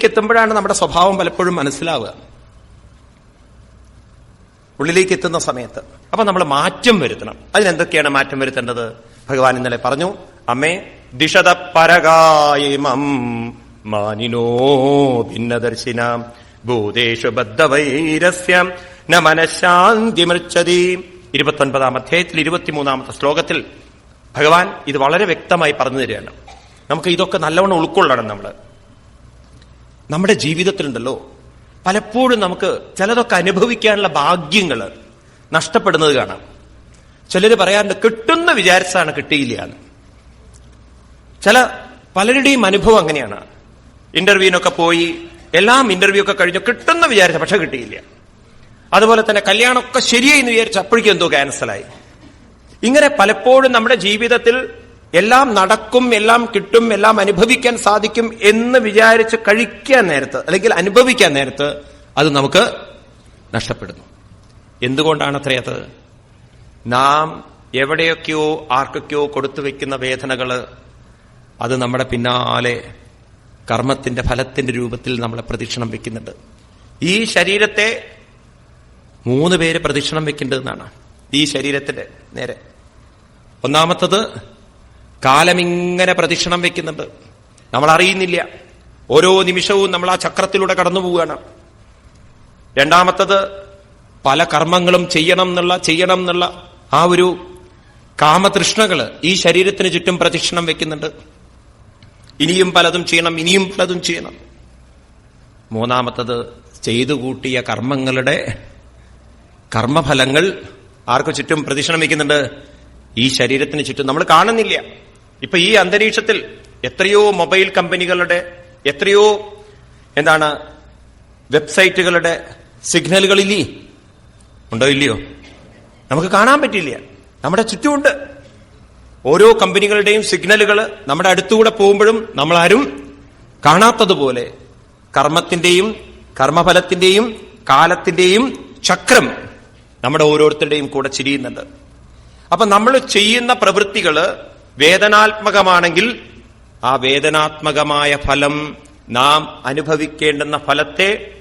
ഉള്ളിലേക്ക് എത്തുമ്പോഴാണ് നമ്മുടെ സ്വഭാവം പലപ്പോഴും മനസ്സിലാവുക. ഉള്ളിലേക്ക് എത്തുന്ന സമയത്ത്. അപ്പൊ നമ്മൾ മാറ്റം വരുത്തണം. അതിനെന്തൊക്കെയാണ് മാറ്റം വരുത്തേണ്ടത്? ഭഗവാൻ ഇന്നലെ പറഞ്ഞു അമ്മേ ദിഷത പരകായമം മാനിനോ ഭിന്നദർശിനാം. ഭൂതേഷു ബദ്ധവൈരസ്യം ന മനഃശാന്തി മൃച്ചതി ഇരുപത്തൊൻപതാം അധ്യായത്തിൽ ഇരുപത്തിമൂന്നാമത്തെ ശ്ലോകത്തിൽ ഭഗവാൻ ഇത് വളരെ വ്യക്തമായി പറഞ്ഞു തരികയാണ്. നമുക്ക് ഇതൊക്കെ നല്ലവണ്ണം ഉൾക്കൊള്ളണം നമ്മൾ നമ്മുടെ ജീവിതത്തിലുണ്ടല്ലോ. പലപ്പോഴും നമുക്ക് ചിലതൊക്കെ അനുഭവിക്കാനുള്ള ഭാഗ്യങ്ങൾ നഷ്ടപ്പെടുന്നത് കാണാം. ചിലർ പറയാറുണ്ട് കിട്ടുന്ന വിചാരിച്ചാണ് കിട്ടിയില്ല എന്ന്. ചില പലരുടെയും അനുഭവം അങ്ങനെയാണ്. ഇന്റർവ്യൂവിനൊക്കെ പോയി എല്ലാം ഇന്റർവ്യൂ ഒക്കെ കഴിഞ്ഞു കിട്ടുന്ന വിചാരിച്ച പക്ഷെ കിട്ടിയില്ല. അതുപോലെ തന്നെ കല്യാണമൊക്കെ ശരിയായി എന്ന് വിചാരിച്ച അപ്പോഴേക്കും എന്തോ ക്യാൻസലായി ഇങ്ങനെ പലപ്പോഴും നമ്മുടെ ജീവിതത്തിൽ എല്ലാം നടക്കും എല്ലാം കിട്ടും എല്ലാം അനുഭവിക്കാൻ സാധിക്കും എന്ന് വിചാരിച്ച് കഴിക്കാൻ നേരത്ത് അല്ലെങ്കിൽ അനുഭവിക്കാൻ നേരത്ത് അത് നമുക്ക് നഷ്ടപ്പെടുന്നു. എന്തുകൊണ്ടാണ് അത്രയത്? നാം എവിടെയൊക്കെയോ ആർക്കൊക്കെയോ കൊടുത്തു വെക്കുന്ന വേദനകൾ അത് നമ്മുടെ പിന്നാലെ കർമ്മത്തിന്റെ ഫലത്തിന്റെ രൂപത്തിൽ നമ്മളെ പ്രദക്ഷിണം വെക്കുന്നുണ്ട്. ഈ ശരീരത്തെ മൂന്ന് പേര് പ്രദക്ഷിണം വെക്കേണ്ടതെന്നാണ്. ഈ ശരീരത്തിന്റെ നേരെ. ഒന്നാമത്തത് കാലമിങ്ങനെ പ്രദക്ഷിണം വെക്കുന്നുണ്ട് നമ്മൾ അറിയുന്നില്ല ഓരോ നിമിഷവും നമ്മൾ ആ ചക്രത്തിലൂടെ കടന്നു പോവുകയാണ്. രണ്ടാമത്തത് പല കർമ്മങ്ങളും ചെയ്യണം എന്നുള്ള ചെയ്യണം എന്നുള്ള ആ ഒരു കാമതൃഷ്ണകൾ ഈ ശരീരത്തിന് ചുറ്റും പ്രദക്ഷിണം വെക്കുന്നുണ്ട്. ഇനിയും പലതും ചെയ്യണം ഇനിയും പലതും ചെയ്യണം. മൂന്നാമത്തത് ചെയ്തു കൂട്ടിയ കർമ്മങ്ങളുടെ കർമ്മഫലങ്ങൾ ആർക്കു ചുറ്റും പ്രദക്ഷിണം വയ്ക്കുന്നുണ്ട് ഈ ശരീരത്തിന് ചുറ്റും. നമ്മൾ കാണുന്നില്ല. ഇപ്പൊ ഈ അന്തരീക്ഷത്തിൽ എത്രയോ മൊബൈൽ കമ്പനികളുടെ എത്രയോ എന്താണ് വെബ്സൈറ്റുകളുടെ സിഗ്നലുകളില്ലേ ഉണ്ടോ ഇല്ലയോ? നമുക്ക് കാണാൻ പറ്റില്ല നമ്മുടെ ചുറ്റുമുണ്ട്. ഓരോ കമ്പനികളുടെയും സിഗ്നലുകൾ നമ്മുടെ അടുത്തുകൂടെ പോകുമ്പോഴും നമ്മളാരും കാണാത്തതുപോലെ കർമ്മത്തിന്റെയും കർമ്മഫലത്തിന്റെയും കാലത്തിന്റെയും ചക്രം നമ്മുടെ ഓരോരുത്തരുടെയും കൂടെ ചിരിയുന്നുണ്ട്. അപ്പൊ നമ്മൾ ചെയ്യുന്ന പ്രവൃത്തികൾ വേദനാത്മകമാണെങ്കിൽ ആ വേദനാത്മകമായ ഫലം നാം അനുഭവിക്കേണ്ടുന്ന ഫലത്തെ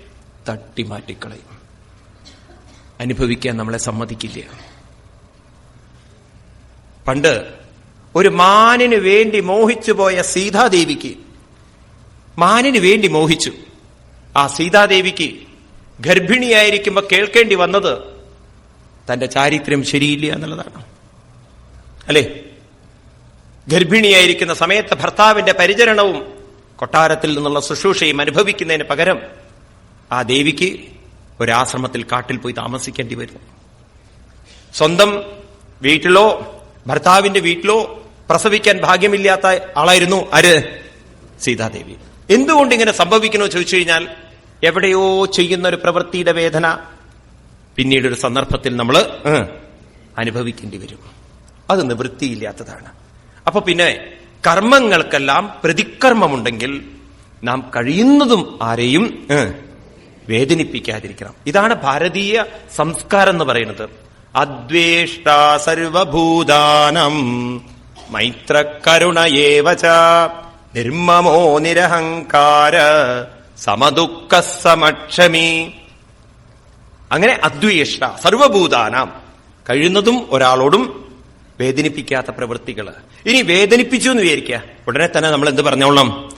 തട്ടിമാറ്റിക്കളയും. അനുഭവിക്കാൻ നമ്മളെ സമ്മതിക്കില്ല. പണ്ട് ഒരു മാനിന് വേണ്ടി മോഹിച്ചു പോയ സീതാദേവിക്ക് മാനിന് വേണ്ടി മോഹിച്ചു. ആ സീതാദേവിക്ക് ഗർഭിണിയായിരിക്കുമ്പോൾ കേൾക്കേണ്ടി വന്നത് തന്റെ ചാരിത്രം ശരിയില്ല എന്നുള്ളതാണ്. അല്ലേ? ഗർഭിണിയായിരിക്കുന്ന സമയത്ത് ഭർത്താവിന്റെ പരിചരണവും കൊട്ടാരത്തിൽ നിന്നുള്ള ശുശ്രൂഷയും അനുഭവിക്കുന്നതിന് പകരം ആ ദേവിക്ക് ഒരാശ്രമത്തിൽ കാട്ടിൽ പോയി താമസിക്കേണ്ടി വരുന്നു സ്വന്തം വീട്ടിലോ ഭർത്താവിന്റെ വീട്ടിലോ പ്രസവിക്കാൻ ഭാഗ്യമില്ലാത്ത ആളായിരുന്നു ആര്? സീതാദേവി. എന്തുകൊണ്ട് ഇങ്ങനെ സംഭവിക്കണോ ചോദിച്ചു കഴിഞ്ഞാൽ എവിടെയോ ചെയ്യുന്ന ഒരു പ്രവൃത്തിയുടെ വേദന പിന്നീട് ഒരു സന്ദർഭത്തിൽ നമ്മൾ അനുഭവിക്കേണ്ടി വരും. അത് നിവൃത്തിയില്ലാത്തതാണ്. അപ്പൊ പിന്നെ കർമ്മങ്ങൾക്കെല്ലാം പ്രതികർമ്മമുണ്ടെങ്കിൽ നാം കഴിയുന്നതും ആരെയും വേദനിപ്പിക്കാതിരിക്കണം. ഇതാണ് ഭാരതീയ സംസ്കാരം എന്ന് പറയുന്നത്. അദ്വേഷ്ട സർവഭൂതാനം മൈത്രകരുണയേവച നിർമ്മമോ നിരഹങ്കാര സമദുഃഖ സമക്ഷമി അങ്ങനെ അദ്വേഷ്ട സർവഭൂതാനാം. കഴിയുന്നതും ഒരാളോടും വേദനിപ്പിക്കാത്ത പ്രവൃത്തികൾ ഇനി വേദനിപ്പിച്ചു എന്ന് വിചാരിക്കുക. ഉടനെ തന്നെ നമ്മൾ എന്ത് പറഞ്ഞോളണം?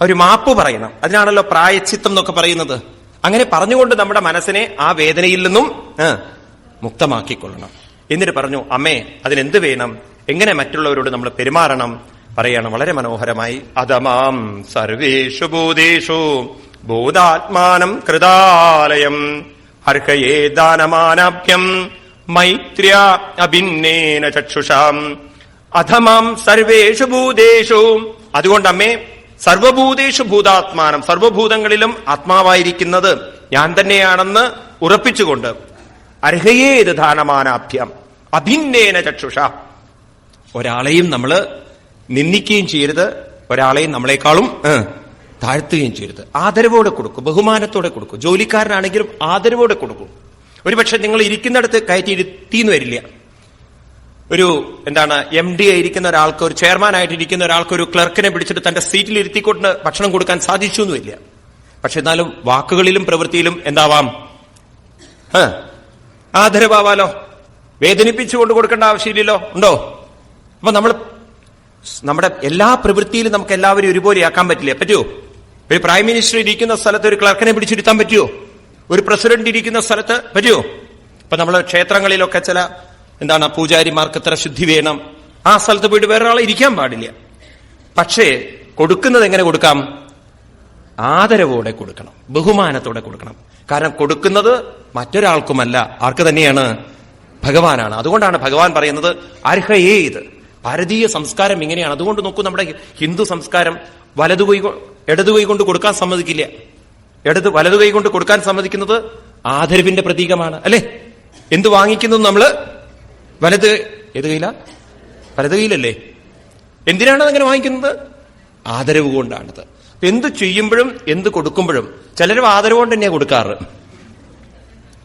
ഒരു മാപ്പ് പറയണം. അതിനാണല്ലോ പ്രായച്ചിത്തം എന്നൊക്കെ പറയുന്നത്. അങ്ങനെ പറഞ്ഞുകൊണ്ട് നമ്മുടെ മനസ്സിനെ ആ വേദനയിൽ നിന്നും മുക്തമാക്കിക്കൊള്ളണം. എന്നിട്ട് പറഞ്ഞു അമ്മേ അതിനെന്ത് വേണം? എങ്ങനെ മറ്റുള്ളവരോട് നമ്മൾ പെരുമാറണം? പറയണം വളരെ മനോഹരമായി അതമാം സർവേഷു ഭൂതേഷു ഭൂതാത്മാനം കൃതാലയം അർഹയേ ദാനമാനാഭ്യം മൈത്ര്യ അഭിന്നേന ചക്ഷുഷാം. അധമാം സർവേഷു ഭൂതേഷു. അതുകൊണ്ട് അമ്മേ സർവഭൂതേഷു ഭൂതാത്മാനം സർവഭൂതങ്ങളിലും ആത്മാവായിരിക്കുന്നത് ഞാൻ തന്നെയാണെന്ന് ഉറപ്പിച്ചുകൊണ്ട് അർഹയേത് ദാനമാനാഭ്യം അഭിന്നേന ചക്ഷുഷ. ഒരാളെയും നമ്മൾ നിന്ദിക്കുകയും ചെയ്യരുത്. ഒരാളെയും നമ്മളെക്കാളും താഴ്ത്തുകയും ചെയ്യരുത്. ആദരവോടെ കൊടുക്കും ബഹുമാനത്തോടെ കൊടുക്കും. ജോലിക്കാരനാണെങ്കിലും ആദരവോടെ കൊടുക്കും. ഒരുപക്ഷെ നിങ്ങൾ ഇരിക്കുന്നിടത്ത് കയറ്റി ഇരുത്തിന്ന് വരില്ല. ഒരു എന്താണ് എം ഡി ആയിരിക്കുന്ന ഒരാൾക്ക് ഒരു ചെയർമാൻ ആയിട്ട് ഇരിക്കുന്ന ഒരാൾക്ക് ഒരു ക്ലർക്കിനെ പിടിച്ചിട്ട് തന്റെ സീറ്റിൽ ഇരുത്തിക്കൊണ്ട് ഭക്ഷണം കൊടുക്കാൻ സാധിച്ചു എന്നുമില്ല പക്ഷെ എന്നാലും വാക്കുകളിലും പ്രവൃത്തിയിലും എന്താവാം? ആദരവാവാലോ? വേദനിപ്പിച്ചുകൊണ്ട് കൊടുക്കേണ്ട ആവശ്യമില്ലല്ലോ? ഉണ്ടോ? അപ്പൊ നമ്മൾ നമ്മുടെ എല്ലാ പ്രവൃത്തിയിലും നമുക്ക് എല്ലാവരും ഒരുപോലെ ആക്കാൻ പറ്റില്ല? പറ്റുമോ ഒരു പ്രൈം മിനിസ്റ്റർ ഇരിക്കുന്ന സ്ഥലത്ത് ഒരു ക്ലർക്കിനെ പിടിച്ചിരുത്താൻ പറ്റുമോ ഒരു പ്രസിഡന്റ് ഇരിക്കുന്ന സ്ഥലത്ത് പറ്റുമോ ഇപ്പൊ നമ്മൾ ക്ഷേത്രങ്ങളിലൊക്കെ ചില എന്താണ് പൂജാരിമാർക്ക് ഇത്ര ശുദ്ധി വേണം. ആ സ്ഥലത്ത് പോയിട്ട് വേറെ ആളെ ഇരിക്കാൻ പാടില്ല. പക്ഷേ കൊടുക്കുന്നത് എങ്ങനെ കൊടുക്കാം? ആദരവോടെ കൊടുക്കണം. ബഹുമാനത്തോടെ കൊടുക്കണം. കാരണം കൊടുക്കുന്നത് മറ്റൊരാൾക്കുമല്ല. ആർക്ക് തന്നെയാണ്? ഭഗവാനാണ്. അതുകൊണ്ടാണ് ഭഗവാൻ പറയുന്നത് അർഹയേ ഇത്. ഭാരതീയ സംസ്കാരം ഇങ്ങനെയാണ്. അതുകൊണ്ട് നോക്കൂ നമ്മുടെ ഹിന്ദു സംസ്കാരം വലതുപോയി ഇടതുപോയി കൊണ്ട് കൊടുക്കാൻ സമ്മതിക്കില്ല. ഇടത് വലതുകൈ കൊണ്ട് കൊടുക്കാൻ സമ്മതിക്കുന്നത് ആദരവിന്റെ പ്രതീകമാണ് അല്ലെ? എന്ത് വാങ്ങിക്കുന്നു നമ്മൾ? വലത് ഏത് കയ്യില? വലത് കയ്യിലല്ലേ? എന്തിനാണ് അങ്ങനെ വാങ്ങിക്കുന്നത്? ആദരവ് കൊണ്ടാണത്. എന്ത് ചെയ്യുമ്പോഴും എന്ത് കൊടുക്കുമ്പോഴും ചിലരും ആദരവ് കൊണ്ട് തന്നെയാണ് കൊടുക്കാറ്.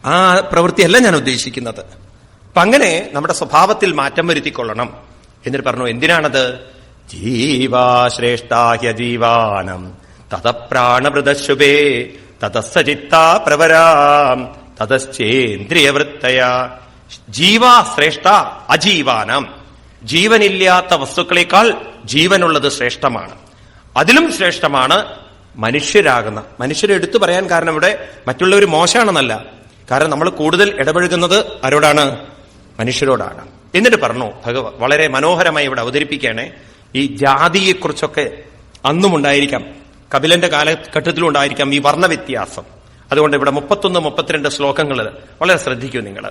ആ പ്രവൃത്തിയല്ല ഞാൻ ഉദ്ദേശിക്കുന്നത്. അപ്പൊ അങ്ങനെ നമ്മുടെ സ്വഭാവത്തിൽ മാറ്റം വരുത്തിക്കൊള്ളണം. എന്നിട്ട് പറഞ്ഞു എന്തിനാണത്? ജീവാശ്രേഷ്ഠാഹ്യ ജീവാനം. തത പ്രാണവൃതശുഭേ തതസ്സചിത്താ പ്രവരാം തതശ്ചേന്ദ്രിയവൃത്തയ. ജീവാശ്രേഷ്ഠ അജീവാനം. ജീവനില്ലാത്ത വസ്തുക്കളേക്കാൾ ജീവനുള്ളത് ശ്രേഷ്ഠമാണ്. അതിലും ശ്രേഷ്ഠമാണ് മനുഷ്യരാകുന്ന. മനുഷ്യരെ എടുത്തു പറയാൻ കാരണം ഇവിടെ മറ്റുള്ളവർ മോശമാണെന്നല്ല. കാരണം നമ്മൾ കൂടുതൽ ഇടപഴകുന്നത് ആരോടാണ്? മനുഷ്യരോടാണ്. എന്നിട്ട് പറഞ്ഞു ഭഗവ വളരെ മനോഹരമായി ഇവിടെ അവതരിപ്പിക്കുകയാണ്. ഈ ജാതിയെക്കുറിച്ചൊക്കെ അന്നും ഉണ്ടായിരിക്കാം കപിലന്റെ കാലഘട്ടത്തിലും ഉണ്ടായിരിക്കാം ഈ വർണവ്യത്യാസം. അതുകൊണ്ട് ഇവിടെ മുപ്പത്തൊന്ന് മുപ്പത്തിരണ്ട് ശ്ലോകങ്ങൾ വളരെ ശ്രദ്ധിക്കൂ നിങ്ങൾ.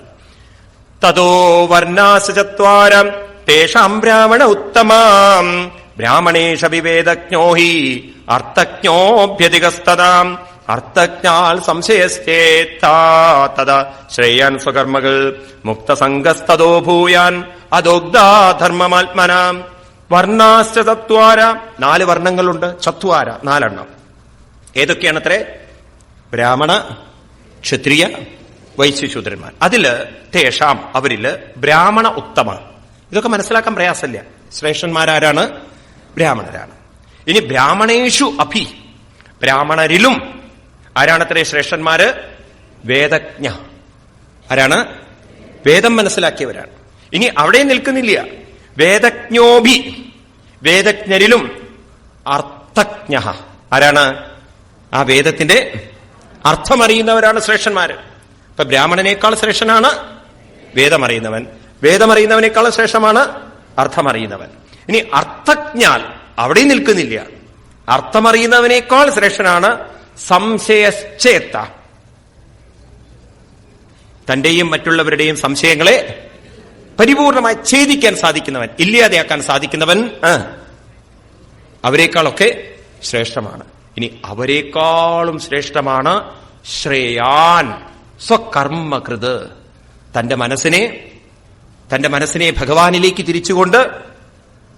തതോ വർണാസചത്വാരം തേഷാം ബ്രാഹ്മണ ഉത്തമാം. ബ്രാഹ്മണേഷ വിവേദജ്ഞോ ഹി അർത്ഥജ്ഞോഭ്യതികസ്തതാം അർത്ഥജ്ഞാൽ സംശയശ്ചേത്താ ശ്രേയൻ സ്വകർമ്മകൾ മുക്തസംഗസ്തോ ഭൂയാൻ അദോഗ്ധാ ധർമ്മമാത്മനാം. വർണാശ്ച ചത്വാര നാല് വർണങ്ങളുണ്ട്. ചത്വാര നാലെണ്ണം. ഏതൊക്കെയാണ് അത്രേ? ബ്രാഹ്മണ ക്ഷത്രിയ വൈശ്യശൂദ്രന്മാർ. അതിൽ തേഷാം അവരിൽ ബ്രാഹ്മണ ഉത്തമ. ഇതൊക്കെ മനസ്സിലാക്കാൻ പ്രയാസമില്ല. ശ്രേഷ്ഠന്മാരാരാണ്? ബ്രാഹ്മണരാണ്. ഇനി ബ്രാഹ്മണേഷു അഭി. ബ്രാഹ്മണരിലും ആരാണത്രേ ശ്രേഷ്ഠന്മാര്? വേദജ്ഞ. ആരാണ്? വേദം മനസ്സിലാക്കിയവരാണ്. ഇനി അവിടെ നിൽക്കുന്നില്ല. വേദജ്ഞോഭി. വേദജ്ഞരിലും അർത്ഥജ്ഞ. ആരാണ്? ആ വേദത്തിന്റെ അർത്ഥമറിയുന്നവരാണ് ശ്രേഷ്ഠന്മാര്. ഇപ്പൊ ബ്രാഹ്മണനേക്കാൾ ശ്രേഷ്ഠനാണ് വേദമറിയുന്നവൻ. വേദമറിയുന്നവനേക്കാൾ ശ്രേഷ്ഠമാണ് അർത്ഥമറിയുന്നവൻ. ഇനി അർത്ഥജ്ഞാൽ അവിടെ നിൽക്കുന്നില്ല. അർത്ഥമറിയുന്നവനേക്കാൾ ശ്രേഷ്ഠനാണ് സംശയശ്ചേത്ത. തന്റെയും മറ്റുള്ളവരുടെയും സംശയങ്ങളെ പരിപൂർണമായി ഛേദിക്കാൻ സാധിക്കുന്നവൻ ഇല്ലാതെയാക്കാൻ സാധിക്കുന്നവൻ അവരെക്കാളൊക്കെ ശ്രേഷ്ഠമാണ്. ഇനി അവരെക്കാളും ശ്രേഷ്ഠമാണ് ശ്രേയാൻ സ്വകർമ്മകൃത്. തന്റെ മനസ്സിനെ തന്റെ മനസ്സിനെ ഭഗവാനിലേക്ക് തിരിച്ചുകൊണ്ട്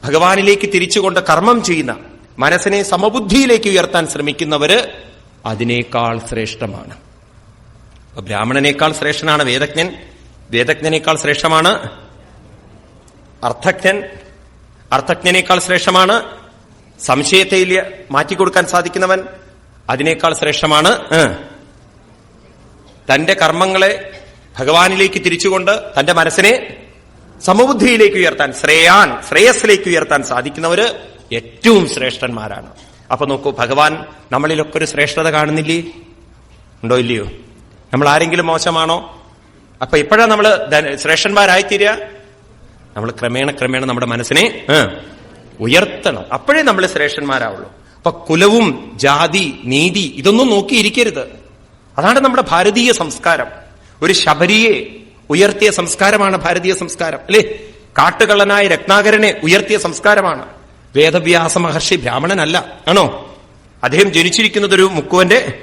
ഭഗവാനിലേക്ക് തിരിച്ചുകൊണ്ട് കർമ്മം ചെയ്യുന്ന മനസ്സിനെ സമബുദ്ധിയിലേക്ക് ഉയർത്താൻ ശ്രമിക്കുന്നവര് അതിനേക്കാൾ ശ്രേഷ്ഠമാണ്. ബ്രാഹ്മണനേക്കാൾ ശ്രേഷ്ഠനാണ് വേദജ്ഞൻ. വേദജ്ഞനേക്കാൾ ശ്രേഷ്ഠമാണ് അർത്ഥജ്ഞൻ അർത്ഥജ്ഞനേക്കാൾ ശ്രേഷ്ഠമാണ് സംശയത്തെ മാറ്റിക്കൊടുക്കാൻ സാധിക്കുന്നവൻ അതിനേക്കാൾ ശ്രേഷ്ഠമാണ് തന്റെ കർമ്മങ്ങളെ ഭഗവാനിലേക്ക് തിരിച്ചുകൊണ്ട് തന്റെ മനസ്സിനെ സമബുദ്ധിയിലേക്ക് ഉയർത്താൻ ശ്രേയാൻ ശ്രേയസ്സിലേക്ക് ഉയർത്താൻ സാധിക്കുന്നവര് ഏറ്റവും ശ്രേഷ്ഠന്മാരാണ്. അപ്പൊ നോക്കൂ ഭഗവാൻ നമ്മളിലൊക്കെ ഒരു ശ്രേഷ്ഠത കാണുന്നില്ലേ? ഉണ്ടോ ഇല്ലയോ? നമ്മൾ ആരെങ്കിലും മോശമാണോ? അപ്പൊ ഇപ്പോഴാ നമ്മൾ ശ്രേഷ്ഠന്മാരായിത്തീരുക നമ്മൾ ക്രമേണ ക്രമേണ നമ്മുടെ മനസ്സിനെ ഉയർത്തണം. അപ്പോഴേ നമ്മൾ ശ്രേഷ്ഠന്മാരാവുള്ളൂ. അപ്പൊ കുലവും ജാതി നീതി ഇതൊന്നും നോക്കിയിരിക്കരുത്. അതാണ് നമ്മുടെ ഭാരതീയ സംസ്കാരം. ഒരു ശബരിയെ ഉയർത്തിയ സംസ്കാരമാണ് ഭാരതീയ സംസ്കാരം അല്ലേ? കാട്ടുകള്ളനായ രത്നാകരനെ ഉയർത്തിയ സംസ്കാരമാണ്. വേദവ്യാസ മഹർഷി ബ്രാഹ്മണനല്ല ആണോ? അദ്ദേഹം ജനിച്ചിരിക്കുന്നത് ഒരു മുക്കുവന്റെ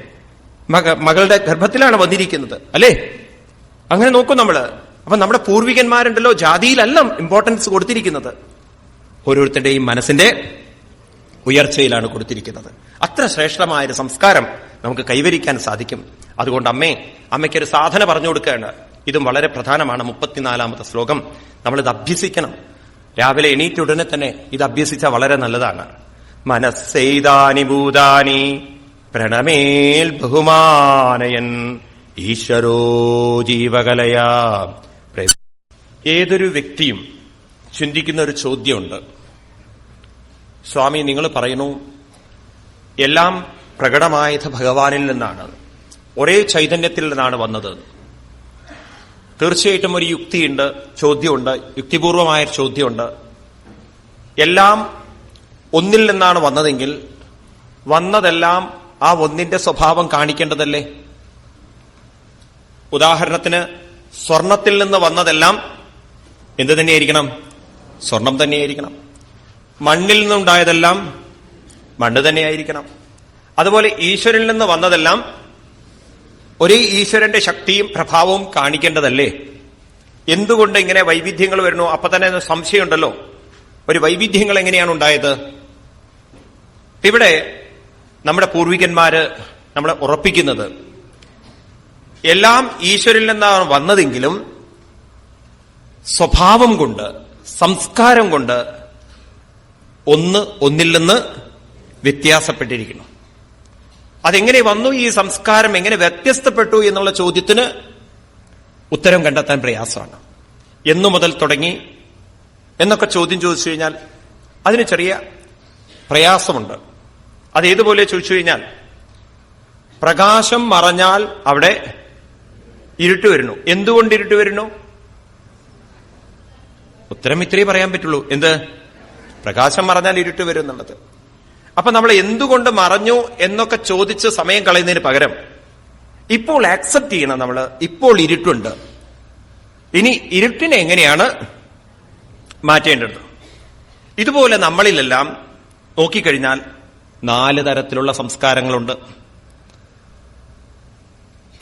മക മകളുടെ ഗർഭത്തിലാണ് വന്നിരിക്കുന്നത് അല്ലേ? അങ്ങനെ നോക്കും നമ്മൾ. അപ്പൊ നമ്മുടെ പൂർവികന്മാരുണ്ടല്ലോ ജാതിയിലല്ല ഇമ്പോർട്ടൻസ് കൊടുത്തിരിക്കുന്നത്. ഓരോരുത്തരുടെയും മനസ്സിന്റെ ഉയർച്ചയിലാണ് കൊടുത്തിരിക്കുന്നത്. അത്ര ശ്രേഷ്ഠമായ ഒരു സംസ്കാരം നമുക്ക് കൈവരിക്കാൻ സാധിക്കും. അതുകൊണ്ട് അമ്മേ അമ്മയ്ക്കൊരു സാധന പറഞ്ഞു കൊടുക്കുകയാണ്. ഇതും വളരെ പ്രധാനമാണ്. മുപ്പത്തിനാലാമത്തെ ശ്ലോകം. നമ്മളിത് അഭ്യസിക്കണം. രാവിലെ എണീറ്റ ഉടനെ തന്നെ ഇത് അഭ്യസിച്ചാൽ വളരെ നല്ലതാണ്. മനസ്സെയ്താനി ഭൂതാനി പ്രണമേൽ ബഹുമാനയൻ ഈശ്വരോ ജീവകലയാ. ഏതൊരു വ്യക്തിയും ചിന്തിക്കുന്ന ഒരു ചോദ്യമുണ്ട്. സ്വാമി നിങ്ങൾ പറയുന്നു എല്ലാം പ്രകടമായത് ഭഗവാനിൽ നിന്നാണ്. ഒരേ ചൈതന്യത്തിൽ നിന്നാണ് വന്നത്. തീർച്ചയായിട്ടും ഒരു യുക്തിയുണ്ട് ചോദ്യമുണ്ട് യുക്തിപൂർവമായ ചോദ്യമുണ്ട്. എല്ലാം ഒന്നിൽ നിന്നാണ് വന്നതെങ്കിൽ വന്നതെല്ലാം ആ ഒന്നിന്റെ സ്വഭാവം കാണിക്കേണ്ടതല്ലേ? ഉദാഹരണത്തിന് സ്വർണത്തിൽ നിന്ന് വന്നതെല്ലാം എന്ത് തന്നെയായിരിക്കണം? സ്വർണം തന്നെയായിരിക്കണം. മണ്ണിൽ നിന്നുണ്ടായതെല്ലാം മണ്ണ് തന്നെയായിരിക്കണം. അതുപോലെ ഈശ്വരനിൽ നിന്ന് വന്നതെല്ലാം ഒരേ ഈശ്വരന്റെ ശക്തിയും പ്രഭാവവും കാണിക്കേണ്ടതല്ലേ? എന്തുകൊണ്ട് ഇങ്ങനെ വൈവിധ്യങ്ങൾ വരുന്നു? അപ്പൊ തന്നെ സംശയമുണ്ടല്ലോ. ഒരു വൈവിധ്യങ്ങൾ എങ്ങനെയാണ് ഉണ്ടായത്? ഇവിടെ നമ്മുടെ പൂർവികന്മാര് നമ്മളെ ഉറപ്പിക്കുന്നത്. എല്ലാം ഈശ്വരിൽ നിന്നാണ് വന്നതെങ്കിലും സ്വഭാവം കൊണ്ട് സംസ്കാരം കൊണ്ട് ഒന്ന് ഒന്നിൽ നിന്ന് വ്യത്യാസപ്പെട്ടിരിക്കുന്നു. അതെങ്ങനെ വന്നു? ഈ സംസ്കാരം എങ്ങനെ വ്യത്യസ്തപ്പെട്ടു എന്നുള്ള ചോദ്യത്തിന് ഉത്തരം കണ്ടെത്താൻ പ്രയാസമാണ്. എന്നു മുതൽ തുടങ്ങി എന്നൊക്കെ ചോദ്യം ചോദിച്ചു കഴിഞ്ഞാൽ അതിന് ചെറിയ പ്രയാസമുണ്ട്. അത് ഏതുപോലെ ചോദിച്ചു കഴിഞ്ഞാൽ പ്രകാശം മറഞ്ഞാൽ അവിടെ ഇരുട്ട് വരുന്നു. എന്തുകൊണ്ട് ഇരുട്ട് വരുന്നു? ഉത്തരം ഇത്രേ പറയാൻ പറ്റുള്ളൂ. എന്ത്? പ്രകാശം മറഞ്ഞാൽ ഇരുട്ട് വരും എന്നുള്ളത്. അപ്പൊ നമ്മൾ എന്തുകൊണ്ട് മറഞ്ഞു എന്നൊക്കെ ചോദിച്ച് സമയം കളയുന്നതിന് പകരം ഇപ്പോൾ ആക്സെപ്റ്റ് ചെയ്യണം നമ്മൾ. ഇപ്പോൾ ഇരുട്ടുണ്ട്. ഇനി ഇരുട്ടിനെ എങ്ങനെയാണ് മാറ്റേണ്ടത്? ഇതുപോലെ നമ്മളിലെല്ലാം നോക്കിക്കഴിഞ്ഞാൽ നാല് തരത്തിലുള്ള സംസ്കാരങ്ങളുണ്ട്.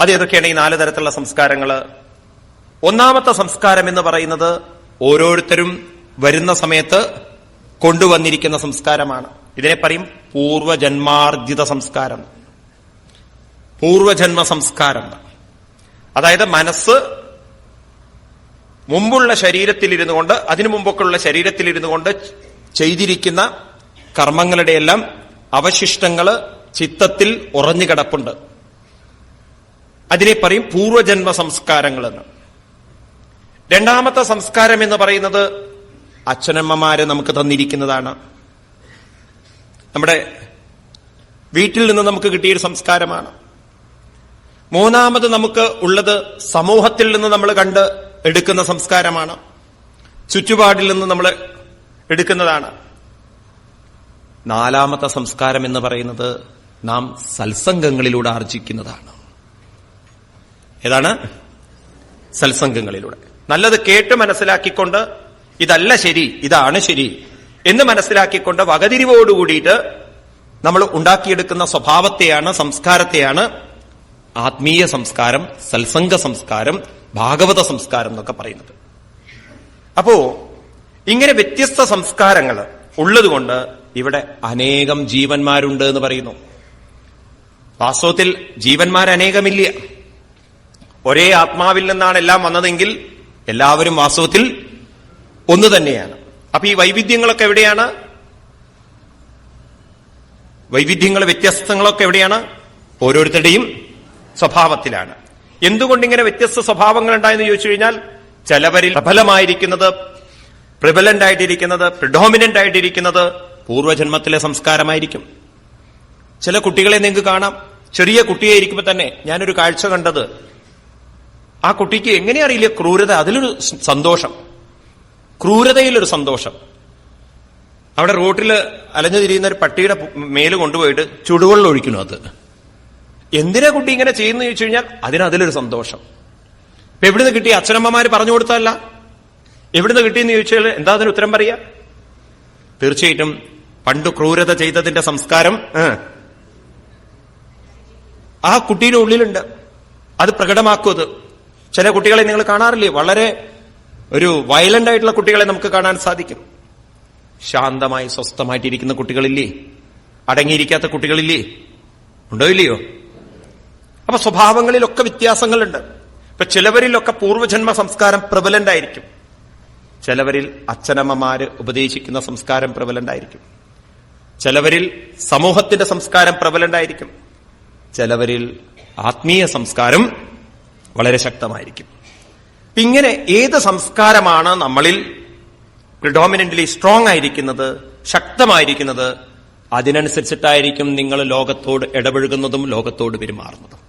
അതേതൊക്കെയാണ് ഈ നാല് തരത്തിലുള്ള സംസ്കാരങ്ങൾ ഒന്നാമത്തെ സംസ്കാരം എന്ന് പറയുന്നത് ഓരോരുത്തരും വരുന്ന സമയത്ത് കൊണ്ടുവന്നിരിക്കുന്ന സംസ്കാരമാണ്. ഇതിനെ പറയും പൂർവജന്മാർജിത സംസ്കാരം. പൂർവജന്മ സംസ്കാരം. അതായത് മനസ്സ് മുമ്പുള്ള ശരീരത്തിലിരുന്നു കൊണ്ട് അതിനു മുമ്പൊക്കെയുള്ള ശരീരത്തിലിരുന്നു കൊണ്ട് ചെയ്തിരിക്കുന്ന കർമ്മങ്ങളുടെയെല്ലാം അവശിഷ്ടങ്ങൾ ചിത്തത്തിൽ ഉറഞ്ഞു കിടപ്പുണ്ട് അതിനെ പറയും പൂർവജന്മ സംസ്കാരങ്ങൾ എന്ന് രണ്ടാമത്തെ സംസ്കാരം എന്ന് പറയുന്നത് അച്ഛനമ്മമാര് നമുക്ക് തന്നിരിക്കുന്നതാണ്. നമ്മുടെ വീട്ടിൽ നിന്ന് നമുക്ക് കിട്ടിയൊരു സംസ്കാരമാണ്. മൂന്നാമത് നമുക്ക് ഉള്ളത് സമൂഹത്തിൽ നിന്ന് നമ്മൾ കണ്ട് എടുക്കുന്ന സംസ്കാരമാണ്. ചുറ്റുപാടിൽ നിന്ന് നമ്മൾ എടുക്കുന്നതാണ്. നാലാമത്തെ സംസ്കാരം എന്ന് പറയുന്നത് നാം സത്സംഗങ്ങളിലൂടെ ആർജിക്കുന്നതാണ്. ഏതാണ്? സത്സംഗങ്ങളിലൂടെ. നല്ലത് കേട്ട് മനസ്സിലാക്കിക്കൊണ്ട് ഇതല്ല ശരി ഇതാണ് ശരി എന്ന് മനസ്സിലാക്കിക്കൊണ്ട് വകതിരിവോടുകൂടിയിട്ട് നമ്മൾ ഉണ്ടാക്കിയെടുക്കുന്ന സ്വഭാവത്തെയാണ് സംസ്കാരത്തെയാണ് ആത്മീയ സംസ്കാരം സത്സംഗ സംസ്കാരം ഭാഗവത സംസ്കാരം എന്നൊക്കെ പറയുന്നത്. അപ്പോ ഇങ്ങനെ വ്യത്യസ്ത സംസ്കാരങ്ങൾ ഉള്ളതുകൊണ്ട് ഇവിടെ അനേകം ജീവന്മാരുണ്ട് എന്ന് പറയുന്നു. വാസ്തവത്തിൽ ജീവന്മാർ അനേകമില്ല ഒരേ ആത്മാവിൽ നിന്നാണ് എല്ലാം വന്നതെങ്കിൽ എല്ലാവരും വാസ്തവത്തിൽ ഒന്ന് തന്നെയാണ്. അപ്പൊ ഈ വൈവിധ്യങ്ങളൊക്കെ എവിടെയാണ്? വൈവിധ്യങ്ങൾ വ്യത്യസ്തങ്ങളൊക്കെ എവിടെയാണ്? ഓരോരുത്തരുടെയും സ്വഭാവത്തിലാണ്. എന്തുകൊണ്ടിങ്ങനെ വ്യത്യസ്ത സ്വഭാവങ്ങൾ ഉണ്ടായെന്ന് ചോദിച്ചു കഴിഞ്ഞാൽ ചിലവരിൽ പ്രബലമായിരിക്കുന്നത് പ്രിബലന്റ് ആയിട്ടിരിക്കുന്നത് പ്രിഡോമിനന്റ് ആയിട്ടിരിക്കുന്നത് പൂർവജന്മത്തിലെ സംസ്കാരമായിരിക്കും. ചില കുട്ടികളെ നിങ്ങൾക്ക് കാണാം. ചെറിയ കുട്ടിയെ ഇരിക്കുമ്പോൾ തന്നെ ഞാനൊരു കാഴ്ച കണ്ടത് ആ കുട്ടിക്ക് എങ്ങനെ അറിയില്ല ക്രൂരത? അതിലൊരു സന്തോഷം. ക്രൂരതയിലൊരു സന്തോഷം. അവിടെ റോട്ടിൽ അലഞ്ഞു തിരിയുന്ന ഒരു പട്ടിയുടെ മേൽ കൊണ്ടുപോയിട്ട് ചുടുവെള്ളം ഒഴിക്കുന്നു അത്. എന്തിനാ കുട്ടി ഇങ്ങനെ ചെയ്യുന്നു ചോദിച്ചു കഴിഞ്ഞാൽ അതിന് അതിലൊരു സന്തോഷം. ഇപ്പൊ എവിടുന്ന് കിട്ടി? അച്ഛനമ്മമാര് പറഞ്ഞു കൊടുത്തതല്ല. എവിടുന്ന് കിട്ടിയെന്ന് ചോദിച്ചാൽ എന്താ അതിന് ഉത്തരം പറയാ? തീർച്ചയായിട്ടും പണ്ട് ക്രൂരത ചെയ്തതിന്റെ സംസ്കാരം ആ കുട്ടിയുടെ ഉള്ളിലുണ്ട്. അത് പ്രകടമാക്കും ചില കുട്ടികളെ നിങ്ങൾ കാണാറില്ലേ? വളരെ ഒരു വയലന്റ് ആയിട്ടുള്ള കുട്ടികളെ നമുക്ക് കാണാൻ സാധിക്കും. ശാന്തമായി സ്വസ്ഥമായിട്ടിരിക്കുന്ന കുട്ടികളില്ലേ? അടങ്ങിയിരിക്കാത്ത കുട്ടികളില്ലേ? ഉണ്ടോ ഇല്ലയോ? അപ്പൊ സ്വഭാവങ്ങളിലൊക്കെ വ്യത്യാസങ്ങളുണ്ട്. ഇപ്പൊ ചിലവരിലൊക്കെ പൂർവജന്മ സംസ്കാരം പ്രബലന്റ് ആയിരിക്കും. ചിലവരിൽ അച്ഛനമ്മമാര് ഉപദേശിക്കുന്ന സംസ്കാരം പ്രബലന്റ് ആയിരിക്കും. ചിലവരിൽ സമൂഹത്തിന്റെ സംസ്കാരം പ്രബലന്റ് ആയിരിക്കും. ചിലവരിൽ ആത്മീയ സംസ്കാരം വളരെ ശക്തമായിരിക്കും. ഇങ്ങനെ ഏത് സംസ്കാരമാണ് നമ്മളിൽ പ്രിഡോമിനന്റ്ലി സ്ട്രോങ് ആയിരിക്കുന്നത് ശക്തമായിരിക്കുന്നത് അതിനനുസരിച്ചിട്ടായിരിക്കും നിങ്ങൾ ലോകത്തോട് ഇടപഴകുന്നതും ലോകത്തോട് പെരുമാറുന്നതും.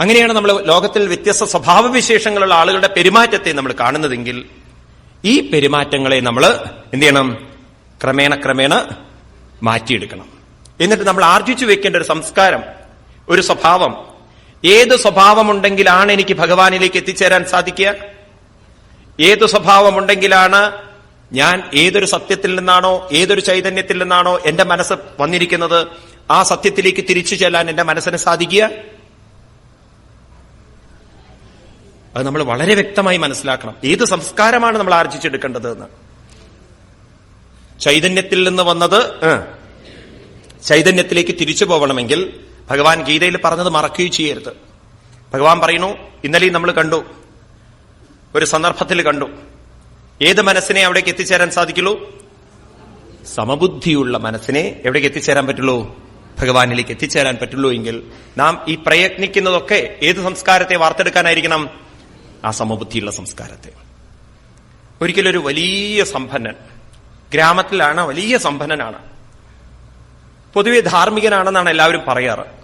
അങ്ങനെയാണ് നമ്മൾ ലോകത്തിൽ വ്യത്യസ്ത സ്വഭാവവിശേഷങ്ങളുള്ള ആളുകളുടെ പെരുമാറ്റത്തെ നമ്മൾ കാണുന്നതെങ്കിൽ ഈ പെരുമാറ്റങ്ങളെ നമ്മൾ എന്ത് ചെയ്യണം? ക്രമേണ ക്രമേണ മാറ്റിയെടുക്കണം. എന്നിട്ട് നമ്മൾ ആർജിച്ചു വെക്കേണ്ട ഒരു സംസ്കാരം ഒരു സ്വഭാവം ഏത് സ്വഭാവമുണ്ടെങ്കിലാണ് എനിക്ക് ഭഗവാനിലേക്ക് എത്തിച്ചേരാൻ സാധിക്കുക? ഏത് സ്വഭാവമുണ്ടെങ്കിലാണ് ഞാൻ ഏതൊരു സത്യത്തിൽ നിന്നാണോ ഏതൊരു ചൈതന്യത്തിൽ നിന്നാണോ എന്റെ മനസ്സ് വന്നിരിക്കുന്നത് ആ സത്യത്തിലേക്ക് തിരിച്ചു ചെല്ലാൻ എന്റെ മനസ്സിന് സാധിക്കുക? അത് നമ്മൾ വളരെ വ്യക്തമായി മനസ്സിലാക്കണം. ഏത് സംസ്കാരമാണ് നമ്മൾ ആർജിച്ചെടുക്കേണ്ടത് എന്ന്? ചൈതന്യത്തിൽ നിന്ന് വന്നത് ചൈതന്യത്തിലേക്ക് തിരിച്ചു പോകണമെങ്കിൽ ഭഗവാൻ ഗീതയിൽ പറഞ്ഞത് മറക്കുകയും ചെയ്യരുത്. ഭഗവാൻ പറയുന്നു ഇന്നലെയും നമ്മൾ കണ്ടു. ഒരു സന്ദർഭത്തിൽ കണ്ടു. ഏത് മനസ്സിനെ അവിടേക്ക് എത്തിച്ചേരാൻ സാധിക്കുള്ളൂ? സമബുദ്ധിയുള്ള മനസ്സിനെ എവിടേക്ക് എത്തിച്ചേരാൻ പറ്റുള്ളൂ? ഭഗവാനിലേക്ക് എത്തിച്ചേരാൻ പറ്റുള്ളൂ എങ്കിൽ നാം ഈ പ്രയത്നിക്കുന്നതൊക്കെ ഏത് സംസ്കാരത്തെ വാർത്തെടുക്കാനായിരിക്കണം? ആ സമബുദ്ധിയുള്ള സംസ്കാരത്തെ. ഒരിക്കലൊരു വലിയ സമ്പന്നൻ ഗ്രാമത്തിലാണ് വലിയ സമ്പന്നനാണ്. പൊതുവെ ധാർമ്മികനാണെന്നാണ് എല്ലാവരും പറയാറ്.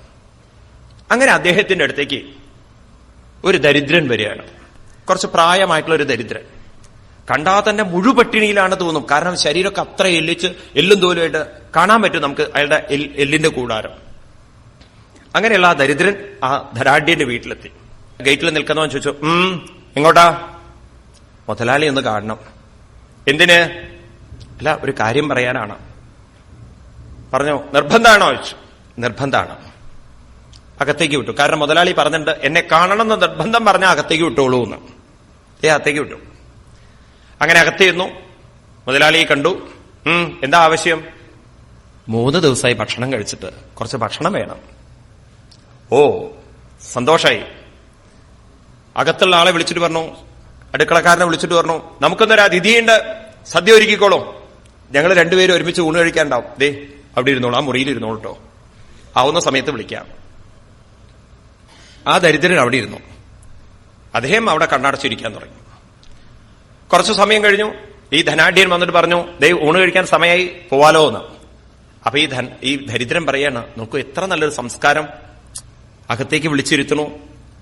അങ്ങനെ അദ്ദേഹത്തിന്റെ അടുത്തേക്ക് ഒരു ദരിദ്രൻ വരികയാണ്. കുറച്ച് പ്രായമായിട്ടുള്ള ഒരു ദരിദ്രൻ. കണ്ടാൽ തന്നെ മുഴുപട്ടിണിയിലാണ് തോന്നും. കാരണം ശരീരമൊക്കെ അത്ര എല്ലിച്ച് എല്ലും തോലുമായിട്ട് കാണാൻ പറ്റും നമുക്ക് അയാളുടെ എല്ലിന്റെ കൂടാരം. അങ്ങനെയുള്ള ആ ദരിദ്രൻ ആ ധരാഢ്യന്റെ വീട്ടിലെത്തി. ഗേറ്റിൽ നിൽക്കുന്നവൻ ചോദിച്ചു ഉം എങ്ങോട്ടാ? മുതലാളി ഒന്ന് കാണണം. എന്തിന്? അല്ല ഒരു കാര്യം പറയാനാണ്. പറഞ്ഞു നിർബന്ധമാണോ ചോദിച്ചു. നിർബന്ധാണ്. അകത്തേക്ക് വിട്ടു. കാരണം മുതലാളി പറഞ്ഞിട്ടുണ്ട് എന്നെ കാണണമെന്ന് നിർബന്ധം പറഞ്ഞാൽ അകത്തേക്ക് വിട്ടോളൂ എന്ന്. ഏ അകത്തേക്ക് വിട്ടു. അങ്ങനെ അകത്തിരുന്നു മുതലാളിയെ കണ്ടു. ഉം എന്താ ആവശ്യം? മൂന്ന് ദിവസമായി ഭക്ഷണം കഴിച്ചിട്ട് കുറച്ച് ഭക്ഷണം വേണം. ഓ സന്തോഷായി. അകത്തുള്ള ആളെ വിളിച്ചിട്ട് പറഞ്ഞു അടുക്കളക്കാരനെ വിളിച്ചിട്ട് പറഞ്ഞു നമുക്കൊന്നൊരു അതിഥിയുണ്ട്. സദ്യ ഒരുക്കിക്കോളൂ. ഞങ്ങൾ രണ്ടുപേരും ഒരുമിച്ച് ഊണ് കഴിക്കാണ്ടാവും ദേ അവിടെ ഇരുന്നോളൂ ആ മുറിയിൽ ഇരുന്നോളൂ കേട്ടോ ആവുന്ന സമയത്ത് വിളിക്കാം. ആ ദരിദ്രൻ അവിടെ ഇരുന്നു. അദ്ദേഹം അവിടെ കണ്ണടച്ചിരിക്കാൻ തുടങ്ങി. കുറച്ചു സമയം കഴിഞ്ഞു. ഈ ധനാഢ്യൻ വന്നിട്ട് പറഞ്ഞു ദേ ഊണ് കഴിക്കാൻ സമയമായി പോവാലോ എന്ന്. അപ്പൊ ഈ ധൻ ഈ ദരിദ്രൻ പറയാണ് നോക്കൂ എത്ര നല്ലൊരു സംസ്കാരം അകത്തേക്ക് വിളിച്ചിരുത്തണു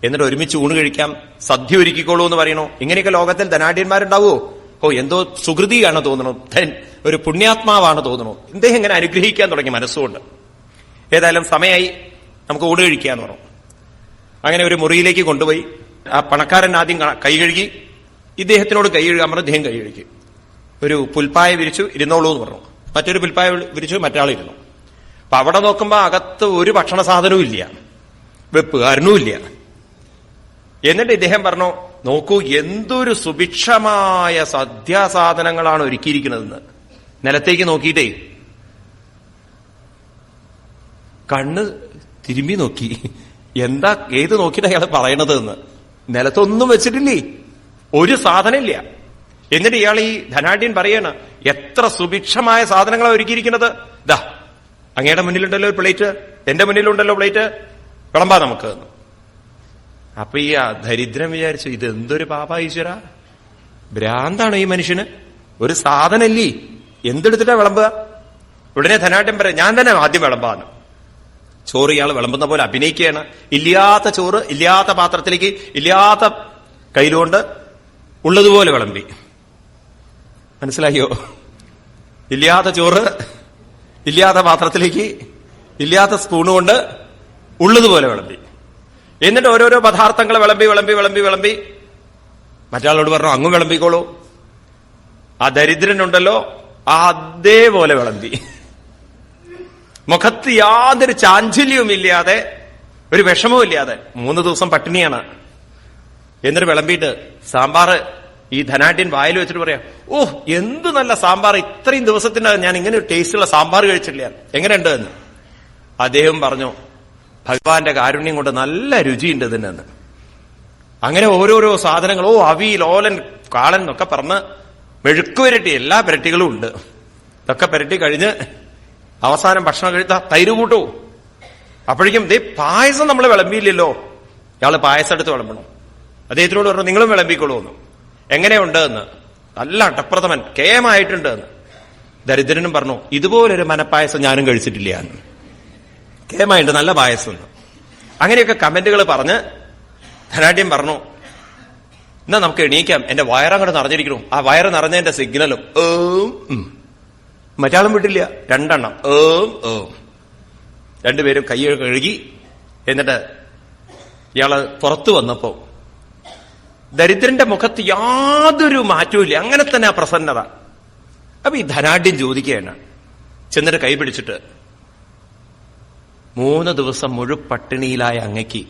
എന്നിട്ട് ഒരുമിച്ച് ഊണ് കഴിക്കാം. സദ്യ ഒരുക്കിക്കോളൂ എന്ന് പറയണോ ഇങ്ങനെയൊക്കെ ലോകത്തിൽ ധനാഢ്യന്മാരുണ്ടാവോ? ഓ എന്തോ സുഹൃതിയാണ് തോന്നണു ധൻ ഒരു പുണ്യാത്മാവാണ് തോന്നണു ഇദ്ദേഹം ഇങ്ങനെ അനുഗ്രഹിക്കാൻ തുടങ്ങി മനസ്സുകൊണ്ട്. ഏതായാലും സമയമായി നമുക്ക് ഊണ് കഴിക്കാന്ന് പറഞ്ഞു. അങ്ങനെ ഒരു മുറിയിലേക്ക് കൊണ്ടുപോയി. ആ പണക്കാരൻ ആദ്യം ക- കഴുകി ഇദ്ദേഹത്തിനോട് കൈ കഴുകാൻ പറഞ്ഞു ഇദ്ദേഹം കൈ കഴുകി. ഒരു പുൽപ്പായ വിരിച്ചു ഇരുന്നോളൂ എന്ന് പറഞ്ഞു. മറ്റൊരു പുൽപ്പായ വിരിച്ചു മറ്റാൾ ഇരുന്നു. അപ്പൊ അവിടെ നോക്കുമ്പോൾ അകത്ത് ഒരു ഭക്ഷണ സാധനവും ഇല്ല. വെപ്പുകാരനും ഇല്ല. എന്നിട്ട് ഇദ്ദേഹം പറഞ്ഞു നോക്കൂ എന്തൊരു സുഭിക്ഷമായ സദ്യാസാധനങ്ങളാണ് ഒരുക്കിയിരിക്കുന്നതെന്ന്. നിലത്തേക്ക് നോക്കിയിട്ടേ. കണ്ണ് തിരുമ്പി നോക്കി. എന്താ ഏത് നോക്കിയിട്ട് അയാൾ പറയണത് എന്ന് നിലത്തൊന്നും വെച്ചിട്ടില്ലേ? ഒരു സാധനമില്ല. എന്നിട്ട് ഇയാൾ ഈ ധനാഢ്യൻ പറയാണ് എത്ര സുഭിക്ഷമായ സാധനങ്ങളാണ് ഒരുക്കിയിരിക്കുന്നത്? ദാ അങ്ങയുടെ മുന്നിലുണ്ടല്ലോ ഒരു പ്ലേറ്റ് എന്റെ മുന്നിലുണ്ടല്ലോ പ്ലേറ്റ്. വിളമ്പാ നമുക്ക്. അപ്പൊ ഈ ദരിദ്രം വിചാരിച്ചു ഇത് എന്തൊരു പാപ ഈശ്വര? ഭ്രാന്താണ് ഈ മനുഷ്യന്. ഒരു സാധനല്ലേ എന്തെടുത്തിട്ടാ വിളമ്പുക? ഉടനെ ധനാട്ടം പറയാം ഞാൻ തന്നെ ആദ്യം വിളമ്പാന്ന്. ചോറ് ഇയാൾ വിളമ്പുന്ന പോലെ അഭിനയിക്കുകയാണ്. ഇല്ലാത്ത ചോറ് ഇല്ലാത്ത പാത്രത്തിലേക്ക് ഇല്ലാത്ത കയ്യിലുകൊണ്ട് ഉള്ളതുപോലെ വിളമ്പി. മനസ്സിലായോ? ഇല്ലാത്ത ചോറ് ഇല്ലാത്ത പാത്രത്തിലേക്ക് ഇല്ലാത്ത സ്പൂണ് കൊണ്ട് ഉള്ളതുപോലെ വിളമ്പി. എന്നിട്ട് ഓരോരോ പദാർത്ഥങ്ങൾ വിളമ്പി വിളമ്പി വിളമ്പി വിളമ്പി. മറ്റാളോട് പറഞ്ഞു അങ്ങ് വിളമ്പിക്കോളൂ. ആ ദരിദ്രനുണ്ടല്ലോ ആ അതേപോലെ വിളമ്പി. മുഖത്ത് യാതൊരു ചാഞ്ചല്യവും ഇല്ലാതെ ഒരു വിഷമവും ഇല്ലാതെ മൂന്ന് ദിവസം പട്ടിണിയാണ്. എന്നിട്ട് വിളമ്പിയിട്ട് സാമ്പാർ ഈ ധനാട്യൻ വായിൽ വെച്ചിട്ട് പറയാം ഓ എന്ത് നല്ല സാമ്പാർ. ഇത്രയും ദിവസത്തിനകം ഞാൻ ഇങ്ങനെ ഒരു ടേസ്റ്റുള്ള സാമ്പാർ കഴിച്ചില്ല എങ്ങനെയുണ്ട് എന്ന്? അദ്ദേഹം പറഞ്ഞു ഭഗവാന്റെ കാരുണ്യം കൊണ്ട് നല്ല രുചിയുണ്ട് ഇതിനെന്ന് അങ്ങനെ ഓരോരോ സാധനങ്ങൾ ഓ അവി ലോലൻ കാളൻ എന്നൊക്കെ പറഞ്ഞ് മെഴുക്കുപുരട്ടി എല്ലാ പുരട്ടികളും ഉണ്ട്. ഇതൊക്കെ പുരട്ടി കഴിഞ്ഞ് അവസാനം ഭക്ഷണം കഴിച്ച തൈര് കൂട്ടൂ. അപ്പോഴേക്കും ദേ പായസം നമ്മൾ വിളമ്പിയില്ലല്ലോ. ഇയാൾ പായസം എടുത്ത് വിളമ്പണം. അദ്ദേഹത്തിനോട് പറഞ്ഞു നിങ്ങളും വിളമ്പിക്കോളൂ എന്ന് എങ്ങനെയുണ്ട് എന്ന് നല്ല അട്ടപ്രഥമൻ കേമായിട്ടുണ്ട് എന്ന് ദരിദ്രനും പറഞ്ഞു ഇതുപോലൊരു മനപ്പായസം ഞാനും കഴിച്ചിട്ടില്ല എന്ന്. കേമായിട്ട് നല്ല പായസം എന്ന് അങ്ങനെയൊക്കെ കമന്റുകൾ പറഞ്ഞ് ധനാഢ്യം പറഞ്ഞു എന്നാ നമുക്ക് എണീക്കാം. എന്റെ വയറങ്ങോട്ട് നിറഞ്ഞിരിക്കണം ആ വയറ് നിറഞ്ഞതിന്റെ സിഗ്നലും. മറ്റാളും വിട്ടില്ല. രണ്ടെണ്ണം. ഏം ഏം രണ്ടുപേരും കൈ കഴുകി എന്നിട്ട് ഇയാൾ പുറത്തു വന്നപ്പോ ദരിദ്രന്റെ മുഖത്ത് യാതൊരു മാറ്റവും അങ്ങനെ തന്നെ ആ പ്രസന്നത. അപ്പൊ ഈ ധനാഢ്യം ചോദിക്കുകയാണ്. ചെന്നിട്ട് കൈ പിടിച്ചിട്ട് മൂന്ന് ദിവസം മുഴു പട്ടിണിയിലായ അങ്ങയ്ക്ക്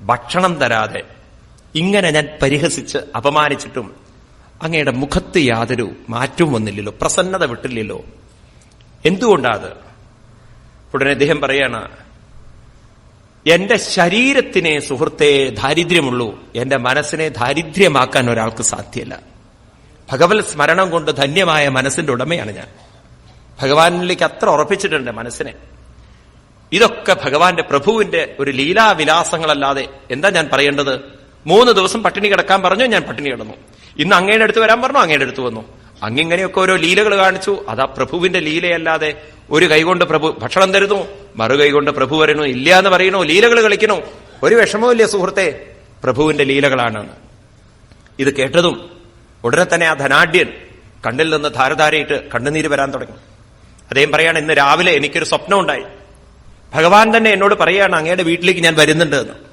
ഭക്ഷണം തരാതെ ഇങ്ങനെ ഞാൻ പരിഹസിച്ച് അപമാനിച്ചിട്ടും അങ്ങയുടെ മുഖത്ത് യാതൊരു മാറ്റവും വന്നില്ലല്ലോ പ്രസന്നത വിട്ടില്ലല്ലോ. എന്തുകൊണ്ടാത്? ഉടനെ അദ്ദേഹം പറയാണ് എന്റെ ശരീരത്തിനെ സുഹൃത്തെ ദാരിദ്ര്യമുള്ളൂ എന്റെ മനസ്സിനെ ദാരിദ്ര്യമാക്കാൻ ഒരാൾക്ക് സാധ്യമല്ല ഭഗവത് സ്മരണം കൊണ്ട് ധന്യമായ മനസ്സിന്റെ ഉടമയാണ് ഞാൻ. ഭഗവാനിലേക്ക് അത്ര ഉറപ്പിച്ചിട്ടുണ്ട് മനസ്സിനെ. ഇതൊക്കെ ഭഗവാന്റെ പ്രഭുവിന്റെ ഒരു ലീലാവിലാസങ്ങളല്ലാതെ എന്താ ഞാൻ പറയേണ്ടത്? മൂന്ന് ദിവസം പട്ടിണി കിടക്കാൻ പറഞ്ഞു ഞാൻ പട്ടിണി കിടന്നു. ഇന്ന് അങ്ങയുടെ അടുത്ത് വരാൻ പറഞ്ഞു അങ്ങയുടെ അടുത്ത് വന്നു. അങ്ങിങ്ങനെയൊക്കെ ഓരോ ലീലകൾ കാണിച്ചു. അതാ പ്രഭുവിന്റെ ലീലയല്ലാതെ ഒരു കൈകൊണ്ട് പ്രഭു ഭക്ഷണം തരുന്നു മറു കൈകൊണ്ട് പ്രഭു വരണു ഇല്ല എന്ന് പറയണു ലീലകൾ കളിക്കണു ഒരു വിഷമവും ഇല്ല സുഹൃത്തെ. പ്രഭുവിന്റെ ലീലകളാണ്. ഇത് കേട്ടതും ഉടനെ തന്നെ ആ ധനാഢ്യൻ കണ്ണിൽ നിന്ന് ധാരധാരയിട്ട് കണ്ണുനീര് വരാൻ തുടങ്ങി. അദ്ദേഹം പറയാണ് ഇന്ന് രാവിലെ എനിക്കൊരു സ്വപ്നം ഉണ്ടായി ഭഗവാൻ തന്നെ എന്നോട് പറയാണ് അങ്ങയുടെ വീട്ടിലേക്ക് ഞാൻ വരുന്നുണ്ട് എന്ന്.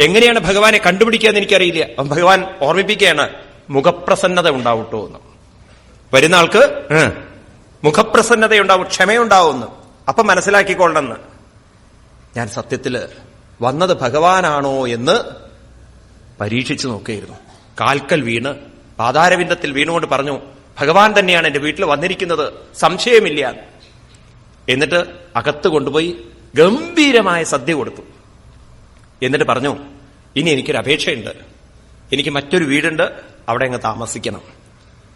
എങ്ങനെയാണ് ഭഗവാനെ കണ്ടുപിടിക്കുക എന്ന് എനിക്കറിയില്ല. ഭഗവാൻ ഓർമ്മിപ്പിക്കുകയാണ് മുഖപ്രസന്നത ഉണ്ടാവട്ടോ എന്ന്. വരുന്ന ആൾക്ക് മുഖപ്രസന്നതയുണ്ടാവും ക്ഷമയുണ്ടാവുമെന്ന്. അപ്പൊ മനസ്സിലാക്കിക്കൊള്ളണമെന്ന്. ഞാൻ സത്യത്തിൽ വന്നത് ഭഗവാനാണോ എന്ന് പരീക്ഷിച്ചു നോക്കിയിരുന്നു. കാൽക്കൽ വീണ് പാതാരവിന്ദത്തിൽ വീണുകൊണ്ട് പറഞ്ഞു ഭഗവാൻ തന്നെയാണ് എന്റെ വീട്ടിൽ വന്നിരിക്കുന്നത് സംശയമില്ല. എന്നിട്ട് അകത്ത് കൊണ്ടുപോയി ഗംഭീരമായ സദ്യ കൊടുത്തു. എന്നിട്ട് പറഞ്ഞു ഇനി എനിക്കൊരു അപേക്ഷയുണ്ട്. എനിക്ക് മറ്റൊരു വീടുണ്ട്. അവിടെ അങ്ങ് താമസിക്കണം.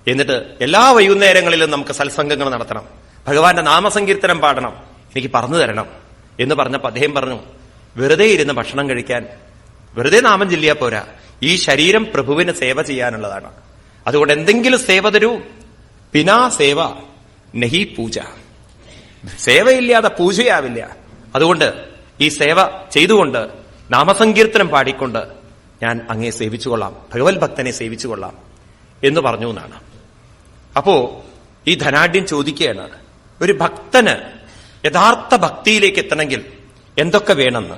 എന്നിട്ട് എല്ലാ വൈകുന്നേരങ്ങളിലും നമുക്ക് സത്സംഗങ്ങൾ നടത്തണം. ഭഗവാന്റെ നാമസങ്കീർത്തനം പാടണം. എനിക്ക് പറഞ്ഞു തരണം എന്ന് പറഞ്ഞപ്പോൾ അദ്ദേഹം പറഞ്ഞു വെറുതെ ഇരുന്ന് ഭക്ഷണം കഴിക്കാൻ വെറുതെ നാമം ചൊല്ലിയാൽ പോരാ. ഈ ശരീരം പ്രഭുവിന് സേവ ചെയ്യാനുള്ളതാണ്. അതുകൊണ്ട് എന്തെങ്കിലും സേവ തരൂ. പിനാ സേവ നഹി പൂജ. സേവയില്ലാതെ പൂജയാവില്ല. അതുകൊണ്ട് ഈ സേവ ചെയ്തുകൊണ്ട് നാമസങ്കീർത്തനം പാടിക്കൊണ്ട് ഞാൻ അങ്ങേ സേവിച്ചുകൊള്ളാം. ഭഗവത് ഭക്തനെ സേവിച്ചുകൊള്ളാം എന്ന് പറഞ്ഞു എന്നാണ്. അപ്പോ ഈ ധനാഢ്യം ചോദിക്കുകയാണ് ഒരു ഭക്തന് യഥാർത്ഥ ഭക്തിയിലേക്ക് എത്തണമെങ്കിൽ എന്തൊക്കെ വേണമെന്ന്?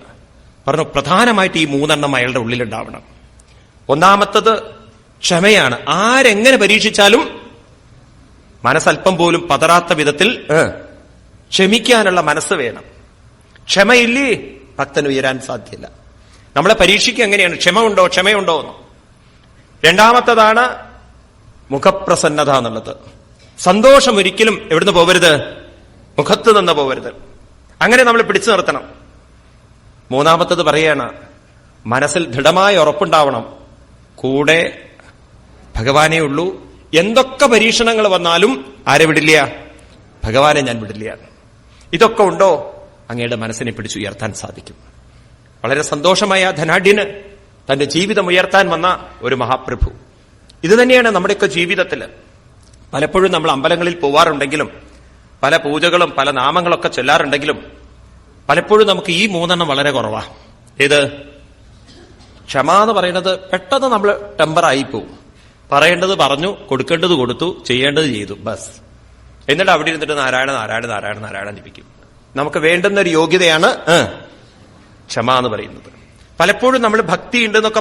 പറഞ്ഞു പ്രധാനമായിട്ട് ഈ മൂന്നെണ്ണം അയാളുടെ ഉള്ളിലുണ്ടാവണം. ഒന്നാമത്തത് ക്ഷമയാണ്. ആരെങ്ങനെ പരീക്ഷിച്ചാലും മനസ്സല്പം പോലും പതറാത്ത വിധത്തിൽ ക്ഷമിക്കാനുള്ള മനസ്സ് വേണം. ക്ഷമയില്ലേ? ഭക്തൻ ഉയരാൻ സാധ്യല്ല. നമ്മളെ പരീക്ഷിക്കുക എങ്ങനെയാണ്? ക്ഷമയുണ്ടോ? ക്ഷമയുണ്ടോ എന്ന്. രണ്ടാമത്തതാണ് മുഖപ്രസന്നത എന്നുള്ളത്. സന്തോഷം ഒരിക്കലും എവിടുന്ന് പോവരുത്? മുഖത്ത് നിന്ന് പോവരുത്. അങ്ങനെ നമ്മൾ പിടിച്ചു നിർത്തണം. മൂന്നാമത്തത് പറയാണ് മനസ്സിൽ ദൃഢമായ ഉറപ്പുണ്ടാവണം. കൂടെ ഭഗവാനേ ഉള്ളൂ. എന്തൊക്കെ പരീക്ഷണങ്ങൾ വന്നാലും ആരെ വിടില്ല? ഭഗവാനെ ഞാൻ വിടില്ല. ഇതൊക്കെ ഉണ്ടോ? അങ്ങയുടെ മനസ്സിനെ പിടിച്ചുയർത്താൻ സാധിക്കും. വളരെ സന്തോഷമായ ധനാഢ്യന് തന്റെ ജീവിതം ഉയർത്താൻ വന്ന ഒരു മഹാപ്രഭു. ഇത് തന്നെയാണ് നമ്മുടെയൊക്കെ ജീവിതത്തിൽ പലപ്പോഴും നമ്മൾ അമ്പലങ്ങളിൽ പോവാറുണ്ടെങ്കിലും പല പൂജകളും പല നാമങ്ങളൊക്കെ ചൊല്ലാറുണ്ടെങ്കിലും പലപ്പോഴും നമുക്ക് ഈ മൂന്നെണ്ണം വളരെ കുറവാ. ഏത്? ക്ഷമ എന്ന് പറയുന്നത് പെട്ടെന്ന് നമ്മൾ ടെമ്പറായി പോവും. പറയേണ്ടത് പറഞ്ഞു കൊടുക്കേണ്ടത് കൊടുത്തു ചെയ്യേണ്ടത് ചെയ്തു ബസ്. എന്നിട്ട് അവിടെ ഇരുന്നിട്ട് നാരായണ നാരായണ നാരായണ നാരായണ ജപിക്കും നമുക്ക് വേണ്ടുന്ന ഒരു യോഗ്യതയാണ് ക്ഷമ എന്ന് പറയുന്നത്. പലപ്പോഴും നമ്മൾ ഭക്തി ഉണ്ടെന്നൊക്കെ